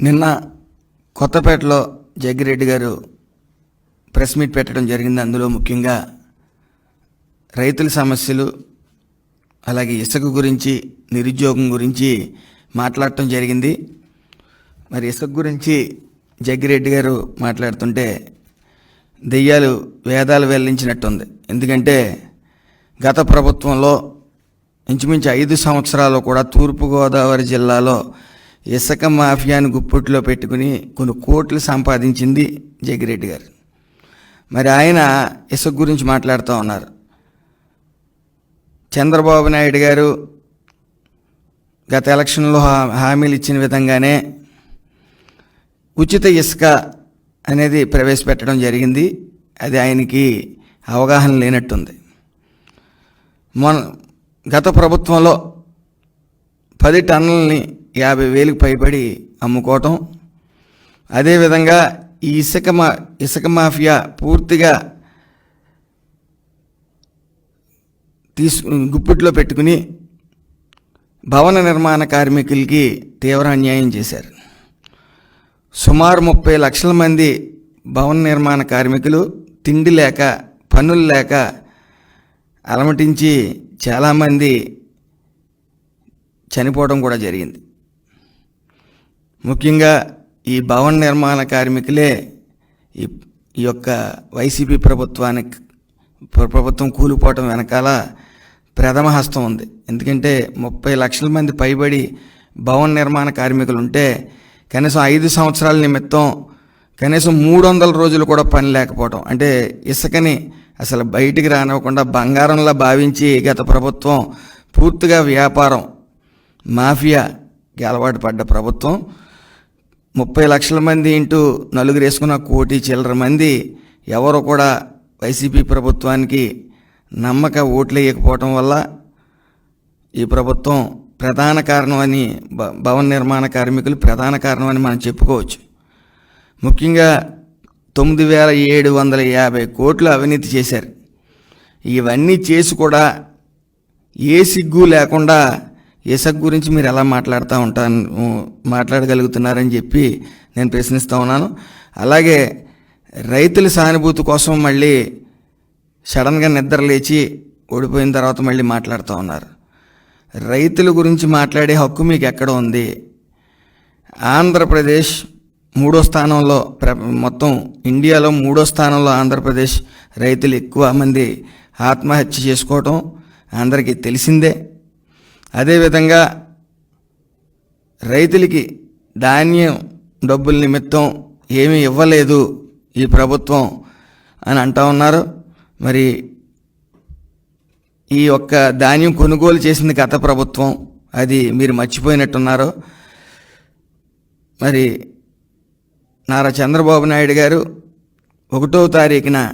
నిన్న కొత్తపేటలో జగ్గిరెడ్డి గారు ప్రెస్ మీట్ పెట్టడం జరిగింది. అందులో ముఖ్యంగా రైతుల సమస్యలు అలాగే ఇసుక గురించి నిరుద్యోగం గురించి మాట్లాడటం జరిగింది. మరి ఇసుక గురించి జగ్గిరెడ్డి గారు మాట్లాడుతుంటే దెయ్యాలు వేదాలు వెల్లించినట్టుంది. ఎందుకంటే గత ప్రభుత్వంలో ఇంచుమించు ఐదు సంవత్సరాలు కూడా తూర్పుగోదావరి జిల్లాలో ఇసుక మాఫియాను గుప్పట్లో పెట్టుకుని కొన్ని కోట్లు సంపాదించింది జగ్గిరెడ్డి గారు. మరి ఆయన ఇసుక గురించి మాట్లాడుతూ ఉన్నారు. చంద్రబాబు నాయుడు గారు గత ఎలక్షన్లో హామీలు ఇచ్చిన విధంగానే ఉచిత ఇసుక అనేది ప్రవేశపెట్టడం జరిగింది. అది ఆయనకి అవగాహన లేనట్టుంది. మన గత ప్రభుత్వంలో పది టన్నుల్ని యాభై వేలకు పైబడి అమ్ముకోవటం. అదేవిధంగా ఈ ఇసుక మా ఇసుక మాఫియా పూర్తిగా తీసు గుప్పిట్లో పెట్టుకుని భవన నిర్మాణ కార్మికులకి తీవ్ర అన్యాయం చేశారు. సుమారు ముప్పై లక్షల మంది భవన నిర్మాణ కార్మికులు తిండి లేక పనులు లేక అలమటించి చాలామంది చనిపోవడం కూడా జరిగింది. ముఖ్యంగా ఈ భవన నిర్మాణ కార్మికులే ఈ ఈ యొక్క వైసీపీ ప్రభుత్వానికి ప్రభుత్వం కూలిపోవటం వెనకాల ప్రథమ హస్తం ఉంది. ఎందుకంటే ముప్పై లక్షల మంది పైబడి భవన నిర్మాణ కార్మికులు ఉంటే కనీసం ఐదు సంవత్సరాల నిమిత్తం కనీసం మూడు వందల రోజులు కూడా పని లేకపోవడం అంటే ఇసుకని అసలు బయటికి రానివ్వకుండా బంగారంలా భావించి గత ప్రభుత్వం పూర్తిగా వ్యాపారం మాఫియాకి అలవాటు పడ్డ ప్రభుత్వం. ముప్పై లక్షల మంది ఇంటూ నలుగురు వేసుకున్న కోటి చిల్లర మంది ఎవరు కూడా వైసీపీ ప్రభుత్వానికి నమ్మక ఓట్లు వేయకపోవటం వల్ల ఈ ప్రభుత్వం ప్రధాన కారణం అని భవన నిర్మాణ కార్మికులు ప్రధాన కారణం అని మనం చెప్పుకోవచ్చు. ముఖ్యంగా తొమ్మిది వేల ఏడు వందల యాభై కోట్లు అవినీతి చేశారు. ఇవన్నీ చేసి కూడా ఏ సిగ్గు లేకుండా ఇసక్ గురించి మీరు ఎలా మాట్లాడుతూ ఉంటాను మాట్లాడగలుగుతున్నారని చెప్పి నేను ప్రశ్నిస్తూ ఉన్నాను. అలాగే రైతుల సానుభూతి కోసం మళ్ళీ సడన్గా నిద్ర లేచి ఓడిపోయిన తర్వాత మళ్ళీ మాట్లాడుతూ ఉన్నారు. రైతుల గురించి మాట్లాడే హక్కు మీకు ఎక్కడ ఉంది? ఆంధ్రప్రదేశ్ మూడో స్థానంలో ప్ర మొత్తం ఇండియాలో మూడో స్థానంలో ఆంధ్రప్రదేశ్ రైతులు ఎక్కువ మంది ఆత్మహత్య చేసుకోవటం అందరికీ తెలిసిందే. అదేవిధంగా రైతులకి ధాన్యం డబ్బుల నిమిత్తం ఏమీ ఇవ్వలేదు ఈ ప్రభుత్వం అని అంటా ఉన్నారు. మరి ఈ యొక్క ధాన్యం కొనుగోలు చేసింది గత ప్రభుత్వం అది మీరు మర్చిపోయినట్టున్నారు. మరి నారా చంద్రబాబు నాయుడు గారు ఒకటో తారీఖున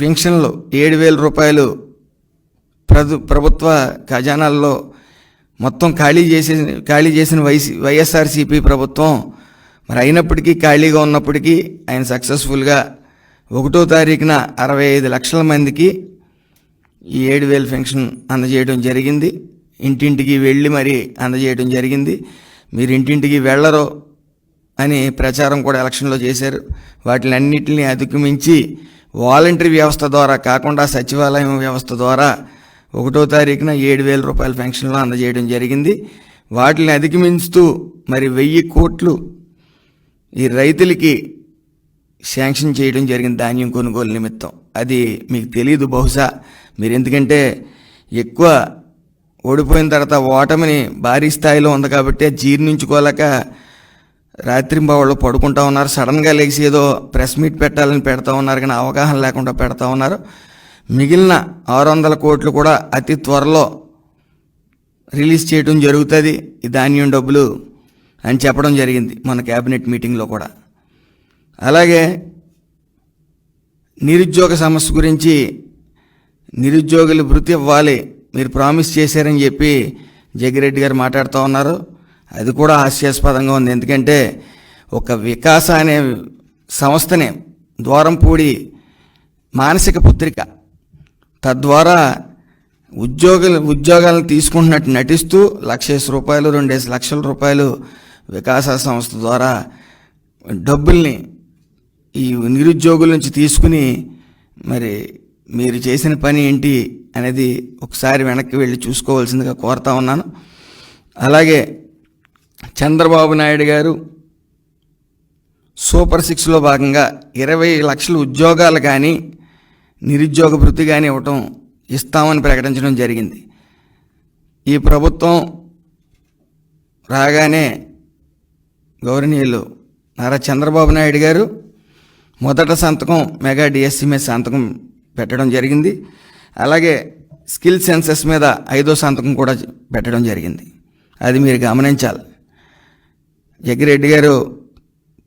పెన్షన్లు ఏడు వేల రూపాయలు ప్రభు ప్రభుత్వ ఖజానాల్లో మొత్తం ఖాళీ చేసే ఖాళీ చేసిన వైసీ వైఎస్ఆర్సీపీ ప్రభుత్వం మరి అయినప్పటికీ ఖాళీగా ఉన్నప్పటికీ ఆయన సక్సెస్ఫుల్గా ఒకటో తారీఖున అరవై ఐదు లక్షల మందికి ఈ ఏడు వేల పెన్షన్ అందజేయడం జరిగింది. ఇంటింటికి వెళ్ళి మరి అందజేయడం జరిగింది. మీరు ఇంటింటికి వెళ్ళరు అని ప్రచారం కూడా ఎలక్షన్లో చేశారు. వాటిని అన్నింటినీ అధిగమించి వాలంటరీ వ్యవస్థ ద్వారా కాకుండా సచివాలయం వ్యవస్థ ద్వారా ఒకటో తారీఖున ఏడు వేల రూపాయల పెన్షన్లు అందజేయడం జరిగింది. వాటిని అధిగమించుతూ మరి వెయ్యి కోట్లు ఈ రైతులకి శాంక్షన్ చేయడం జరిగింది ధాన్యం కొనుగోలు నిమిత్తం. అది మీకు తెలియదు బహుశా. మీరు ఎందుకంటే ఎక్కువ ఓడిపోయిన తర్వాత ఓటమిని భారీ స్థాయిలో ఉంది కాబట్టి జీర్ణించుకోలేక రాత్రింబవళ్ళు పడుకుంటా ఉన్నారు. సడన్గా లేచి ఏదో ప్రెస్ మీట్ పెట్టాలని పెడతా ఉన్నారు కానీ అవగాహన లేకుండా పెడతా ఉన్నారు. మిగిలిన ఆరు వందల కోట్లు కూడా అతి త్వరలో రిలీజ్ చేయడం జరుగుతుంది. ఈ ధాన్యం డబ్బులు అని చెప్పడం జరిగింది మన క్యాబినెట్ మీటింగ్లో కూడా. అలాగే నిరుద్యోగ సమస్య గురించి నిరుద్యోగులు వృత్తి ఇవ్వాలి మీరు ప్రామిస్ చేశారని చెప్పి జగ్గిరెడ్డి గారు మాట్లాడుతూ ఉన్నారు. అది కూడా హాస్యాస్పదంగా ఉంది. ఎందుకంటే ఒక వికాస అనే సంస్థనే ద్వారంపూడి మానసిక పుత్రిక తద్వారా ఉద్యోగులు ఉద్యోగాలను తీసుకుంటున్నట్టు నటిస్తూ లక్షేసి రూపాయలు రెండేసి లక్షల రూపాయలు వికాస సంస్థ ద్వారా డబ్బుల్ని ఈ నిరుద్యోగుల నుంచి తీసుకుని మరి మీరు చేసిన పని ఏంటి అనేది ఒకసారి వెనక్కి వెళ్ళి చూసుకోవాల్సిందిగా కోరుతా ఉన్నాను. అలాగే చంద్రబాబు నాయుడు గారు సూపర్ సిక్స్లో భాగంగా ఇరవై లక్షల ఉద్యోగాలు కానీ నిరుద్యోగ భృతి కానీ ఇవ్వటం ఇస్తామని ప్రకటించడం జరిగింది. ఈ ప్రభుత్వం రాగానే గౌరవనీయులు నారా చంద్రబాబు నాయుడు గారు మొదట సంతకం మెగా డిఎస్సి మీద సంతకం పెట్టడం జరిగింది. అలాగే స్కిల్ సెన్సెస్ మీద ఐదో సంతకం కూడా పెట్టడం జరిగింది. అది మీరు గమనించాలి. జగ్గిరెడ్డి గారు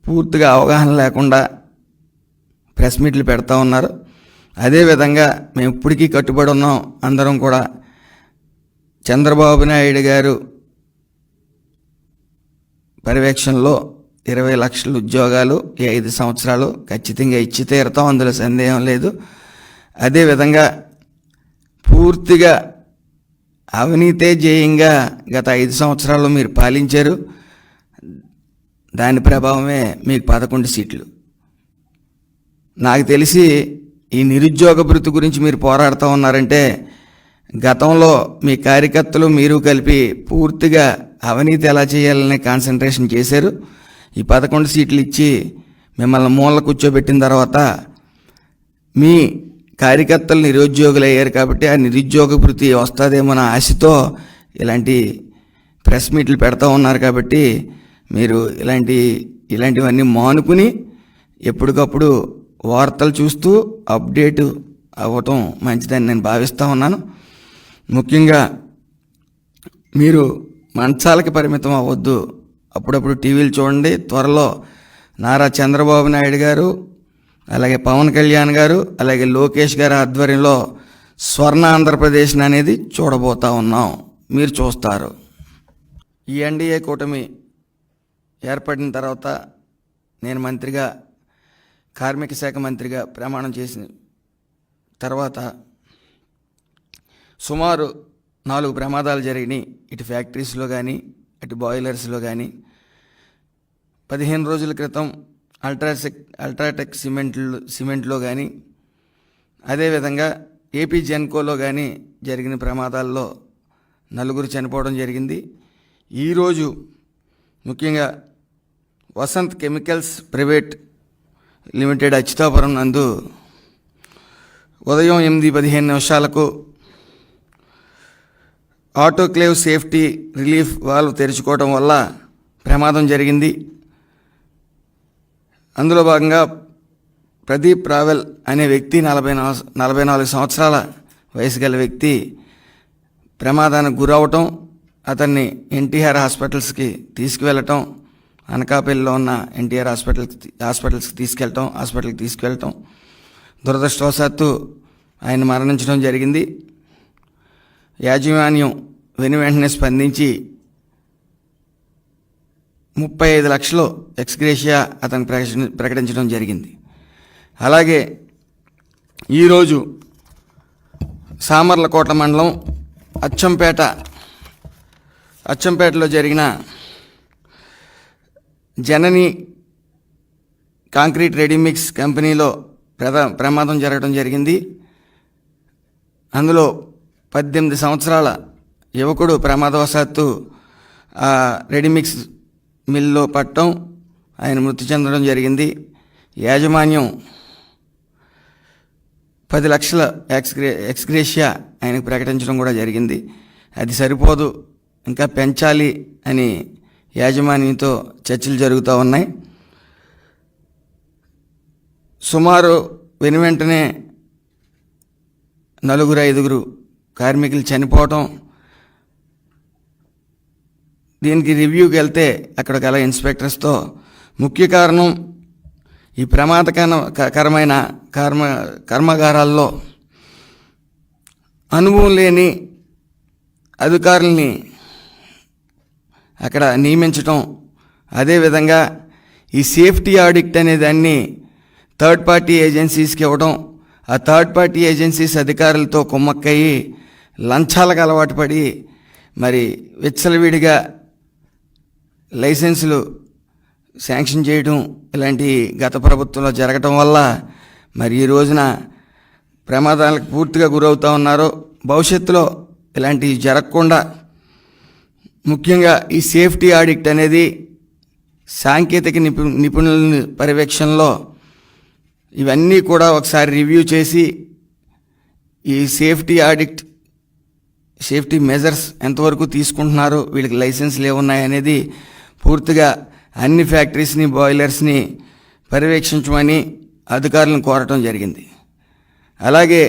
పూర్తిగా అవగాహన లేకుండా ప్రెస్ మీట్లు పెడతా ఉన్నారు. అదేవిధంగా మేము ఇప్పటికీ కట్టుబడి ఉన్నాం. అందరం కూడా చంద్రబాబు నాయుడు గారు పర్యవేక్షణలో ఇరవై లక్షల ఉద్యోగాలు ఈ ఐదు సంవత్సరాలు ఖచ్చితంగా ఇచ్చి తీరుతాం. అందులో సందేహం లేదు. అదేవిధంగా పూర్తిగా అవినీతే జేయంగా గత ఐదు సంవత్సరాలు మీరు పాలించారు. దాని ప్రభావమే మీకు పదకొండు సీట్లు. నాకు తెలిసి ఈ నిరుద్యోగ భృతి గురించి మీరు పోరాడుతూ ఉన్నారంటే గతంలో మీ కార్యకర్తలు మీరు కలిపి పూర్తిగా అవినీతి ఎలా చేయాలని కాన్సన్ట్రేషన్ చేశారు. ఈ పదకొండు సీట్లు ఇచ్చి మిమ్మల్ని మూల కూర్చోబెట్టిన తర్వాత మీ కార్యకర్తలు నిరుద్యోగులు అయ్యారు కాబట్టి ఆ నిరుద్యోగ భృతి వస్తుందేమో అన్న ఆశతో ఇలాంటి ప్రెస్ మీట్లు పెడతా ఉన్నారు కాబట్టి మీరు ఇలాంటి ఇలాంటివన్నీ మానుకుని ఎప్పటికప్పుడు వార్తలు చూస్తూ అప్డేట్ అవ్వటం మంచిదని నేను భావిస్తూ ఉన్నాను. ముఖ్యంగా మీరు మంచాలకి పరిమితం అవ్వద్దు. అప్పుడప్పుడు టీవీలు చూడండి. త్వరలో నారా చంద్రబాబు నాయుడు గారు అలాగే పవన్ కళ్యాణ్ గారు అలాగే లోకేష్ గారి ఆధ్వర్యంలో స్వర్ణ ఆంధ్రప్రదేశ్ అనేది చూడబోతా ఉన్నాం. మీరు చూస్తారు. ఈ ఎన్డీఏ కూటమి ఏర్పడిన తర్వాత నేను మంత్రిగా కార్మిక శాఖ మంత్రిగా ప్రమాణం చేసిన తర్వాత సుమారు నాలుగు ప్రమాదాలు జరిగినాయి. ఇటు ఫ్యాక్టరీస్లో కానీ అటు బాయిలర్స్లో కానీ పదిహేను రోజుల క్రితం అల్ట్రాసెక్ అల్ట్రాటెక్ సిమెంట్లు సిమెంట్లో కానీ అదేవిధంగా ఏపీ జెన్కోలో కానీ జరిగిన ప్రమాదాల్లో నలుగురు చనిపోవడం జరిగింది. ఈరోజు ముఖ్యంగా Vasant chemicals private limited Atchutapuram నందు ఉదయం ఎనిమిది పదిహేను నిమిషాలకు ఆటోక్లేవ్ సేఫ్టీ రిలీఫ్ వాల్వ్ తెరుచుకోవడం వల్ల ప్రమాదం జరిగింది. అందులో భాగంగా ప్రదీప్ రావెల్ అనే వ్యక్తి నలభై నలభై నాలుగు సంవత్సరాల వయసు గల వ్యక్తి ప్రమాదానికి గురవటం అతన్ని ఎన్టీఆర్ హాస్పిటల్స్కి తీసుకువెళ్ళటం అనకాపల్లిలో ఉన్న ఎన్టీఆర్ హాస్పిటల్కి హాస్పిటల్స్కి తీసుకెళ్ళటం హాస్పిటల్కి తీసుకెళ్ళటం. దురదృష్టవశాత్తు ఆయన మరణించడం జరిగింది. యాజమాన్యం వెను వెంటనే స్పందించి ముప్పై ఐదు లక్షలు ఎక్స్గ్రేషియా అతను ప్రకటించడం జరిగింది. అలాగే ఈరోజు సామర్లకోట మండలం అచ్చంపేట అచ్చంపేటలో జరిగిన జనని కాంక్రీట్ రెడీమిక్స్ కంపెనీలో ప్రద ప్రమాదం జరగడం జరిగింది. అందులో పద్దెనిమిది సంవత్సరాల యువకుడు ప్రమాదవశాత్తు ఆ రెడీమిక్స్ మిల్లో పట్టడం ఆయన మృతి చెందడం జరిగింది. యాజమాన్యం పది లక్షల ఎక్స్గ్రే ఎక్స్గ్రేషియా ఆయనకు ప్రకటించడం కూడా జరిగింది. అది సరిపోదు ఇంకా పెంచాలి అని యాజమాన్యంతో చర్చలు జరుగుతూ ఉన్నాయి. సుమారు వెను వెంటనే నలుగురు ఐదుగురు కార్మికులు చనిపోవటం దీనికి రివ్యూకి వెళ్తే అక్కడ గల ఇన్స్పెక్టర్స్తో ముఖ్య కారణం ఈ ప్రమాదకరమైన కర్మ కర్మాగారాల్లో అనుభవం లేని అధికారుల్ని అక్కడ నియమించటం. అదేవిధంగా ఈ సేఫ్టీ ఆడిట్ అనే దాన్ని థర్డ్ పార్టీ ఏజెన్సీస్కి ఇవ్వడం ఆ థర్డ్ పార్టీ ఏజెన్సీస్ అధికారులతో కుమ్మక్కయ్యి లంచాలకు అలవాటు పడి మరి విచ్చలవిడిగా లైసెన్సులు శాంక్షన్ చేయడం ఇలాంటి గత ప్రభుత్వంలో జరగటం వల్ల మరి ఈ రోజున ప్రమాదాలకు పూర్తిగా గురవుతూ ఉన్నారు. భవిష్యత్తులో ఇలాంటివి జరగకుండా ముఖ్యంగా ఈ సేఫ్టీ ఆడిట్ అనేది సాంకేతిక నిపు నిపుణుల పర్యవేక్షణలో ఇవన్నీ కూడా ఒకసారి రివ్యూ చేసి ఈ సేఫ్టీ ఆడిట్ సేఫ్టీ మెజర్స్ ఎంతవరకు తీసుకుంటున్నారు వీళ్ళకి లైసెన్స్లు ఏమున్నాయి అనేది పూర్తిగా అన్ని ఫ్యాక్టరీస్ని బాయిలర్స్ని పర్యవేక్షించమని అధికారులను కోరటం జరిగింది. అలాగే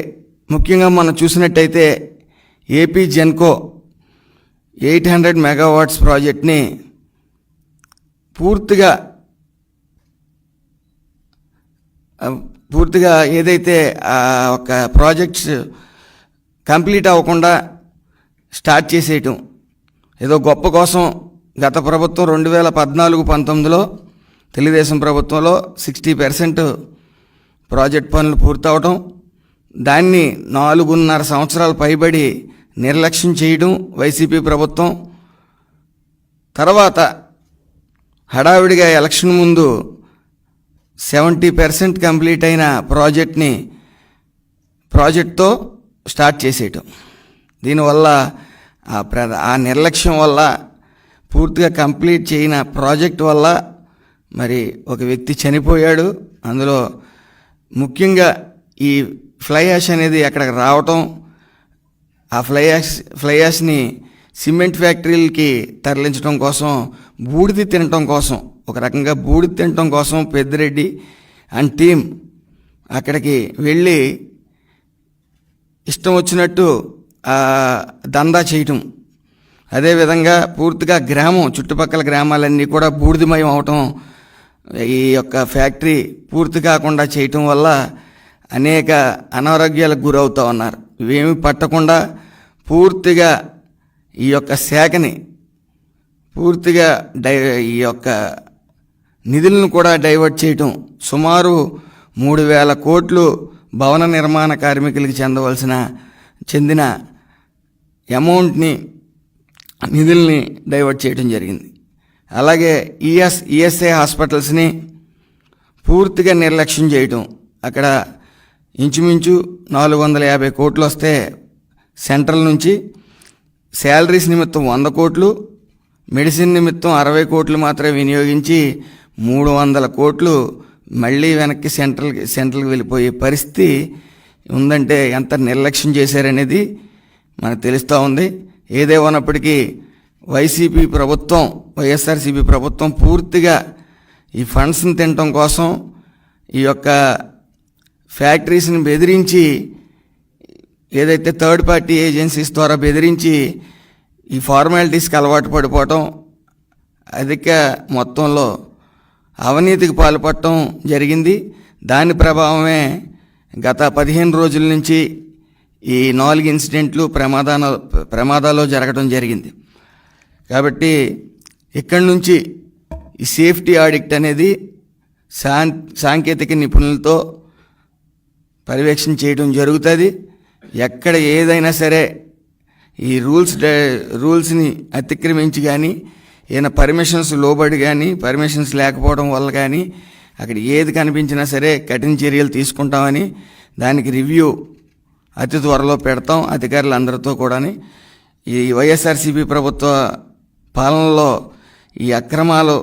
ముఖ్యంగా మనం చూసినట్టయితే AP Genco eight hundred megawatts ప్రాజెక్ట్ని పూర్తిగా పూర్తిగా ఏదైతే ఆ ఒక ప్రాజెక్ట్స్ కంప్లీట్ అవ్వకుండా స్టార్ట్ చేసేయటం. ఏదో గొప్ప కోసం గత ప్రభుత్వం రెండు వేల పద్నాలుగు పంతొమ్మిదిలో తెలుగుదేశం ప్రభుత్వంలో సిక్స్టీ పర్సెంట్ ప్రాజెక్ట్ పనులు పూర్తవటం. దాన్ని నాలుగున్నర సంవత్సరాలు పైబడి నిర్లక్ష్యం చేయడం వైసీపీ ప్రభుత్వం. తర్వాత హడావిడిగా ఎలక్షన్ ముందు సెవెంటీ పర్సెంట్ కంప్లీట్ అయిన ప్రాజెక్ట్ని ప్రాజెక్ట్తో స్టార్ట్ చేసేయటం. దీనివల్ల ఆ ప్ర ఆ నిర్లక్ష్యం వల్ల పూర్తిగా కంప్లీట్ చేయన ప్రాజెక్ట్ వల్ల మరి ఒక వ్యక్తి చనిపోయాడు. అందులో ముఖ్యంగా ఈ ఫ్లై యాష్ అనేది అక్కడికి రావటం ఆ ఫ్లై యాష్ ఫ్లై యాష్ని సిమెంట్ ఫ్యాక్టరీలకి తరలించడం కోసం బూడిది తినటం కోసం ఒక రకంగా బూడిది తినటం కోసం పెద్దిరెడ్డి అండ్ టీం అక్కడికి వెళ్ళి ఇష్టం వచ్చినట్టు దందా చేయటం. అదేవిధంగా పూర్తిగా గ్రామం చుట్టుపక్కల గ్రామాలన్నీ కూడా బూడిదమయం అవటం ఈ యొక్క ఫ్యాక్టరీ పూర్తి కాకుండా చేయటం వల్ల అనేక అనారోగ్యాలకు గురవుతూ ఉన్నారు. ఇవేమి పట్టకుండా పూర్తిగా ఈ యొక్క శాఖని పూర్తిగా డై ఈ యొక్క నిధులను కూడా డైవర్ట్ చేయటం సుమారు మూడు వేల కోట్లు భవన నిర్మాణ కార్మికులకి చెందవలసిన చెందిన అమౌంట్ని నిధుల్ని డైవర్ట్ చేయడం జరిగింది. అలాగే ఈఎస్ ఈఎస్ఐ హాస్పిటల్స్ని పూర్తిగా నిర్లక్ష్యం చేయటం అక్కడ ఇంచుమించు నాలుగు వందల యాభై కోట్లు వస్తే సెంట్రల్ నుంచి శాలరీస్ నిమిత్తం వంద కోట్లు మెడిసిన్ నిమిత్తం అరవై కోట్లు మాత్రమే వినియోగించి మూడు వందల కోట్లు మళ్ళీ వెనక్కి సెంట్రల్కి సెంట్రల్కి వెళ్ళిపోయే పరిస్థితి ఉందంటే ఎంత నిర్లక్ష్యం చేశారనేది మనకు తెలుస్తూ ఉంది. ఏదేమన్నప్పటికీ వైసీపీ ప్రభుత్వం వైఎస్ఆర్సీపీ ప్రభుత్వం పూర్తిగా ఈ ఫండ్స్ని తినటం కోసం ఈ యొక్క ఫ్యాక్టరీస్ని బెదిరించి ఏదైతే థర్డ్ పార్టీ ఏజెన్సీస్ ద్వారా బెదిరించి ఈ ఫార్మాలిటీస్కి అలవాటు పడిపోవటం అధిక మొత్తంలో అవినీతికి పాల్పడటం జరిగింది. దాని ప్రభావమే గత పదిహేను రోజుల నుంచి ఈ నాలుగు ఇన్సిడెంట్లు ప్రమాదాల ప్రమాదాలు జరగడం జరిగింది. కాబట్టి ఇక్కడి నుంచి ఈ సేఫ్టీ ఆడిట్ అనేది సాం సాంకేతిక నిపుణులతో పర్యవేక్షణ చేయడం జరుగుతుంది. ఎక్కడ ఏదైనా సరే ఈ రూల్స్ రూల్స్ని అతిక్రమించి కానీ ఏదైనా పర్మిషన్స్ లోబడి కానీ పర్మిషన్స్ లేకపోవడం వల్ల కానీ అక్కడ ఏది కనిపించినా సరే కఠిన చర్యలు తీసుకుంటామని దానికి రివ్యూ అతి త్వరలో పెడతాం అధికారులందరితో కూడాని. ఈ వైఎస్ఆర్సీపీ ప్రభుత్వ పాలనలో ఈ అక్రమాలు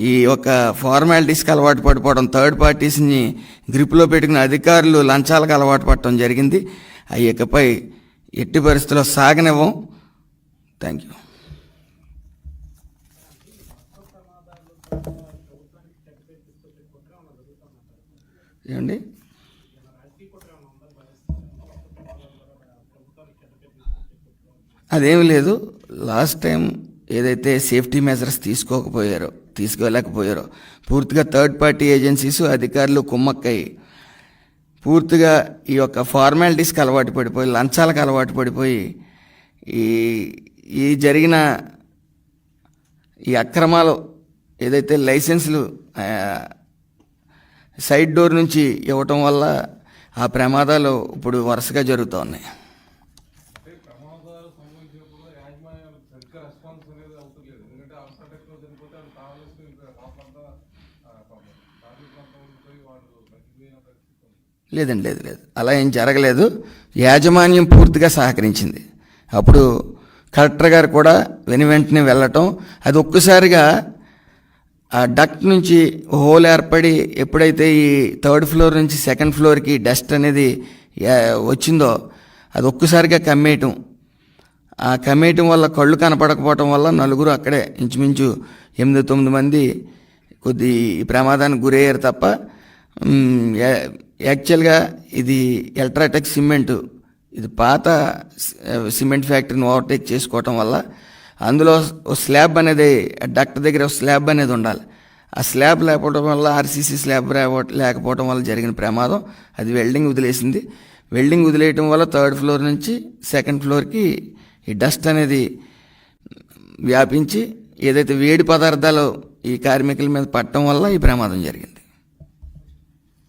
ఈ యొక్క ఫార్మాలిటీస్కి అలవాటు పడిపోవడం థర్డ్ పార్టీస్ని గ్రిప్లో పెట్టుకున్న అధికారులు లంచాలకు అలవాటు పడటం జరిగింది. అయ్యకపై ఇకపై ఎట్టి పరిస్థితుల్లో సాగనివ్వం. థ్యాంక్ యూ ఏమండి? అదేమి లేదు. లాస్ట్ టైం ఏదైతే సేఫ్టీ మెజర్స్ తీసుకోకపోయారో తీసుకోలేకపోయారో పూర్తిగా థర్డ్ పార్టీ ఏజెన్సీస్ అధికారులు కుమ్మక్కై పూర్తిగా ఈ యొక్క ఫార్మాలిటీస్కి అలవాటు పడిపోయి లంచాలకు అలవాటు పడిపోయి ఈ ఈ జరిగిన ఈ అక్రమాలు ఏదైతే లైసెన్సులు సైడ్ డోర్ నుంచి ఇవ్వటం వల్ల ఆ ప్రమాదాలు ఇప్పుడు వరుసగా జరుగుతూ ఉన్నాయి. లేదండి లేదు లేదు. అలా ఏం జరగలేదు. యాజమాన్యం పూర్తిగా సహకరించింది. అప్పుడు కలెక్టర్ గారు కూడా వెను వెంటనే వెళ్ళటం అది ఒక్కసారిగా ఆ డక్ట్ నుంచి హోల్ ఏర్పడి ఎప్పుడైతే ఈ థర్డ్ ఫ్లోర్ నుంచి సెకండ్ ఫ్లోర్కి డస్ట్ అనేది వచ్చిందో అది ఒక్కసారిగా కమ్మేయటం. ఆ కమ్మేయటం వల్ల కళ్ళు కనపడకపోవటం వల్ల నలుగురు అక్కడే ఇంచుమించు ఎనిమిది తొమ్మిది మంది కొద్ది ప్రమాదానికి గురయ్యారు తప్ప యాక్చువల్గా ఇది ఎలక్ట్రాటెక్ సిమెంట్. ఇది పాత సిమెంట్ ఫ్యాక్టరీని ఓవర్టేక్ చేసుకోవటం వల్ల అందులో ఓ స్లాబ్ అనేది డక్ట్ దగ్గర ఒక స్లాబ్ అనేది ఉండాలి. ఆ స్లాబ్ లేకపోవడం వల్ల ఆర్సీసీ స్లాబ్ లేకపోవడం వల్ల జరిగిన ప్రమాదం అది వెల్డింగ్ వదిలేసింది. వెల్డింగ్ వదిలేయటం వల్ల థర్డ్ ఫ్లోర్ నుంచి సెకండ్ ఫ్లోర్కి ఈ డస్ట్ అనేది వ్యాపించి ఏదైతే వేడి పదార్థాలు ఈ కార్మికుల మీద పట్టడం వల్ల ఈ ప్రమాదం జరిగింది.